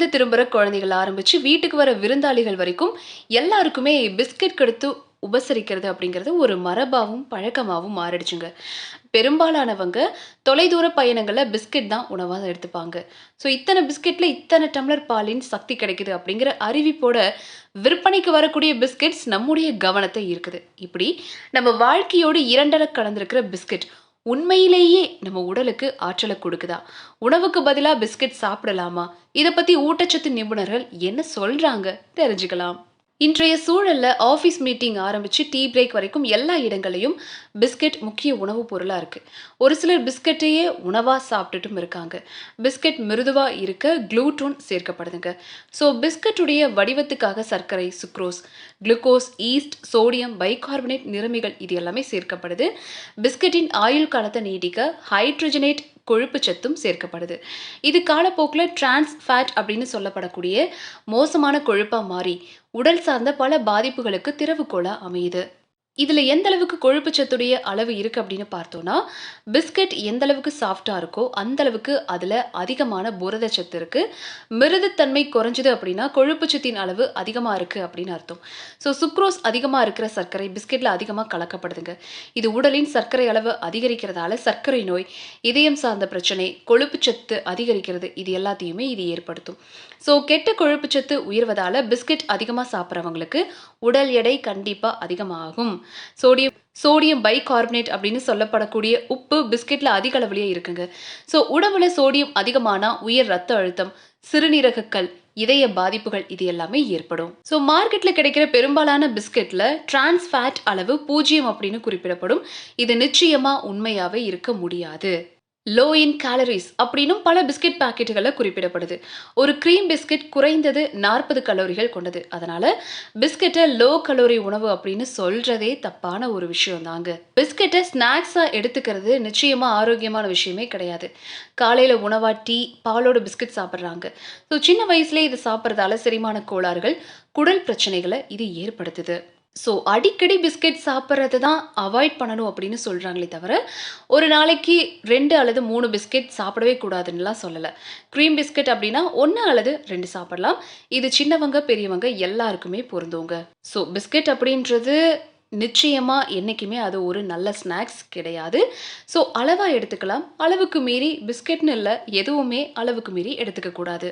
இருந்து திரும்புகிற குழந்தைகள் ஆரம்பித்து வீட்டுக்கு வர விருந்தாளிகள் வரைக்கும் எல்லாருக்குமே பிஸ்கட் கொடுத்து உபசரிக்கிறது அப்படிங்கிறது ஒரு மரபாகவும் பழக்கமாகவும் மாறிடுச்சுங்க. பெரும்பாலானவங்க தொலைதூர பயணங்களில் பிஸ்கட் தான் உணவாக எடுத்துப்பாங்க. ஸோ இத்தனை பிஸ்கெட்டில் இத்தனை டம்ளர் பாலின் சக்தி கிடைக்குது அப்படிங்கிற அறிவிப்போட விற்பனைக்கு வரக்கூடிய பிஸ்கெட்ஸ் நம்முடைய கவனத்தை இருக்குது இப்படி நம்ம வாழ்க்கையோடு இரண்டரை கலந்திருக்கிற பிஸ்கெட் உண்மையிலேயே நம்ம உடலுக்கு ஆற்றலை கொடுக்குதா? உணவுக்கு பதிலாக பிஸ்கட் சாப்பிடலாமா? இதை பற்றி ஊட்டச்சத்து நிபுணர்கள் என்ன சொல்கிறாங்க தெரிஞ்சுக்கலாம். இன்றைய சூழலில் ஆஃபீஸ் மீட்டிங் ஆரம்பித்து டீ பிரேக் வரைக்கும் எல்லா இடங்களையும் பிஸ்கெட் முக்கிய உணவுப் பொருளாக இருக்குது ஒரு சிலர் பிஸ்கட்டையே உணவாக சாப்பிட்டுட்டும் இருக்காங்க. பிஸ்கெட் மிருதுவாக இருக்க க்ளூட்டூன் சேர்க்கப்படுதுங்க. ஸோ பிஸ்கட்டுடைய வடிவத்துக்காக சர்க்கரை sucrose glucose yeast sodium bicarbonate நிறமிகள் இது எல்லாமே சேர்க்கப்படுது. பிஸ்கட்டின் ஆயுள் காலத்தை நீடிக்க ஹைட்ரஜனேட் கொழுப்பு சத்தும் சேர்க்கப்படுது. இது காலப்போக்கில் டிரான்ஸ் ஃபேட் அப்படின்னு சொல்லப்படக்கூடிய மோசமான கொழுப்பாக மாறி உடல் சார்ந்த பல பாதிப்புகளுக்கு திறவுகோலா அமையுது. இதில் எந்த அளவுக்கு கொழுப்பு சத்துடைய அளவு இருக்குது அப்படின்னு பார்த்தோன்னா பிஸ்கட் எந்த அளவுக்கு சாஃப்டாக இருக்கோ அந்த அளவுக்கு அதில் அதிகமான புரத சத்து இருக்குது மிருதுத்தன்மை குறைஞ்சது அப்படின்னா கொழுப்பு சத்தின் அளவு அதிகமாக இருக்குது அப்படின்னு அர்த்தம். ஸோ சுக்ரோஸ் அதிகமாக இருக்கிற சர்க்கரை பிஸ்கெட்டில் அதிகமாக கலக்கப்படுதுங்க. இது உடலின் சர்க்கரை அளவு அதிகரிக்கிறதால சர்க்கரை நோய் இதயம் சார்ந்த பிரச்சனை கொழுப்பு சத்து அதிகரிக்கிறது இது எல்லாத்தையுமே இது ஏற்படுத்தும். ஸோ கெட்ட கொழுப்பு சத்து உயர்வதால் பிஸ்கட் அதிகமாக சாப்பிட்றவங்களுக்கு உடல் எடை கண்டிப்பாக அதிகமாகும். சோடியம் சோடியம் பைகார்பனேட் அப்படின்னு சொல்லப்படக்கூடிய உப்பு பிஸ்கெட்டில் அதிக அளவுலேயே இருக்குங்க. ஸோ உடம்புல சோடியம் அதிகமானால் உயர் ரத்த அழுத்தம் சிறுநீரகக்கல் இதய பாதிப்புகள் இது எல்லாமே ஏற்படும். ஸோ மார்க்கெட்டில் கிடைக்கிற பெரும்பாலான பிஸ்கெட்டில் டிரான்ஸ் ஃபேட் அளவு பூஜ்ஜியம் அப்படின்னு குறிப்பிடப்படும். இது நிச்சயமாக உண்மையாகவே இருக்க முடியாது. லோ இன் கேலரிஸ் அப்படின்னும் பல பிஸ்கெட் பாக்கெட்டுகளில் குறிப்பிடப்படுது. ஒரு க்ரீம் பிஸ்கெட் குறைந்தது நாற்பது கலோரிகள் கொண்டது. அதனால பிஸ்கெட்டை லோ கலோரி உணவு அப்படின்னு சொல்றதே தப்பான ஒரு விஷயம் தாங்க. பிஸ்கெட்டை ஸ்நாக்ஸாக எடுத்துக்கிறது நிச்சயமாக ஆரோக்கியமான விஷயமே கிடையாது. காலையில் உணவா டீ பாலோட பிஸ்கெட் சாப்பிட்றாங்க. ஸோ சின்ன வயசுலேயே இது சாப்பிட்றதால செரிமான கோளாறுகள் குடல் பிரச்சனைகளை இது ஏற்படுத்துது. ஸோ அடிக்கடி பிஸ்கெட் சாப்பிட்றது தான் அவாய்ட் பண்ணணும் அப்படின்னு சொல்கிறாங்களே தவிர ஒரு நாளைக்கு ரெண்டு அல்லது மூணு பிஸ்கெட் சாப்பிடவே கூடாதுன்னுலாம் சொல்லலை. க்ரீம் பிஸ்கெட் அப்படின்னா ஒன்று அல்லது ரெண்டு சாப்பிடலாம். இது சின்னவங்க பெரியவங்க எல்லாருக்குமே பொருந்தோங்க. ஸோ பிஸ்கெட் அப்படின்றது நிச்சயமாக என்றைக்குமே அது ஒரு நல்ல ஸ்நாக்ஸ் கிடையாது. ஸோ அளவாக எடுத்துக்கலாம். அளவுக்கு மீறி பிஸ்கெட்னு இல்லை எதுவுமே அளவுக்கு மீறி எடுத்துக்கக்கூடாது.